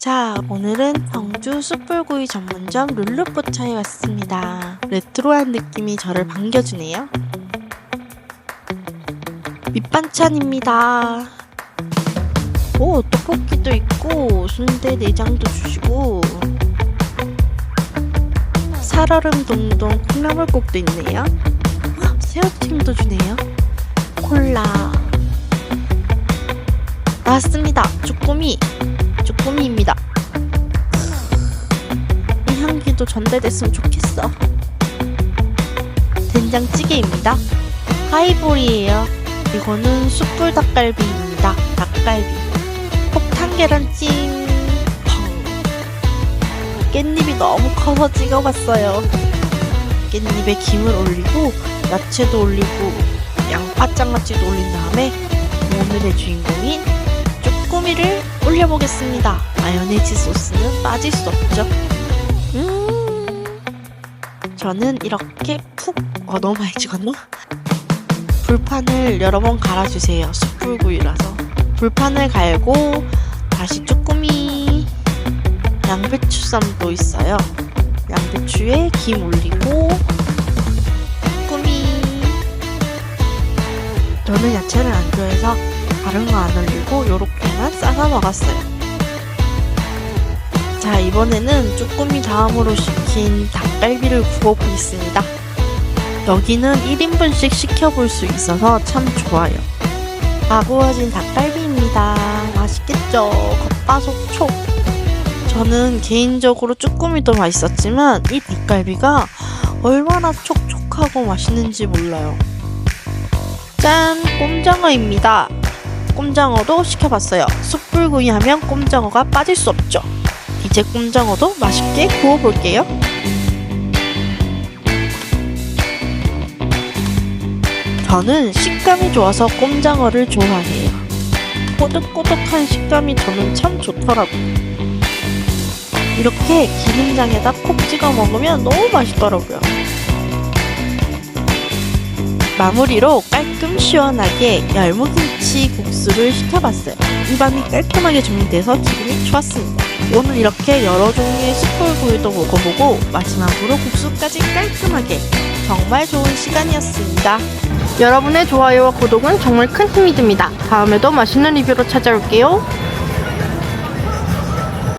자, 오늘은 청주 숯불구이 전문점 룰루뽀차에 왔습니다. 레트로한 느낌이 저를 반겨주네요. 밑반찬입니다. 오, 떡볶이도 있고, 순대 내장도 주시고, 살얼음 동동 콩나물국도 있네요. 헉, 새우튀김도 주네요. 콜라. 맞습니다. 쭈꾸미. 쭈꾸미입니다. 이 향기도 전달됐으면 좋겠어. 된장찌개입니다. 하이볼이에요. 이거는 숯불 닭갈비입니다. 닭갈비. 폭탄 계란찜. 펑. 깻잎이 너무 커서 찍어봤어요. 깻잎에 김을 올리고 야채도 올리고 양파 장아찌도 올린 다음에 오늘의 주인공인 쭈꾸미를 올려보겠습니다. 마요네즈 소스는 빠질 수 없죠. 음, 저는 이렇게 푹, 어, 너무 많이 찍었나? 불판을 여러 번 갈아주세요. 숯불구이라서. 불판을 갈고, 다시 쭈꾸미, 양배추쌈도 있어요. 양배추에 김 올리고, 쭈꾸미. 저는 야채를 안 좋아해서 다른 거 안 올리고 요렇게만 싸서 먹었어요. 자, 이번에는 쭈꾸미 다음으로 시킨 닭갈비를 구워보겠습니다. 여기는 1인분씩 시켜볼 수 있어서 참 좋아요. 다 구워진 닭갈비입니다. 맛있겠죠? 겉바속 촉. 저는 개인적으로 쭈꾸미도 맛있었지만 이 닭갈비가 얼마나 촉촉하고 맛있는지 몰라요. 짠! 꼼장어입니다. 꼼장어도 시켜봤어요. 숯불구이 하면 꼼장어가 빠질 수 없죠. 이제 꼼장어도 맛있게 구워볼게요. 저는 식감이 좋아서 꼼장어를 좋아해요. 꼬득꼬득한 식감이 저는 참 좋더라고요. 이렇게 기름장에다 콕 찍어 먹으면 너무 맛있더라고요. 마무리로 깔끔 시원하게 열무김치 국수를 시켜봤어요. 입안이 깔끔하게 정리돼서 기분이 좋았습니다. 오늘 이렇게 여러 종류의 숯불구이도 먹어보고 마지막으로 국수까지 깔끔하게 정말 좋은 시간이었습니다. 여러분의 좋아요와 구독은 정말 큰 힘이 됩니다. 다음에도 맛있는 리뷰로 찾아올게요.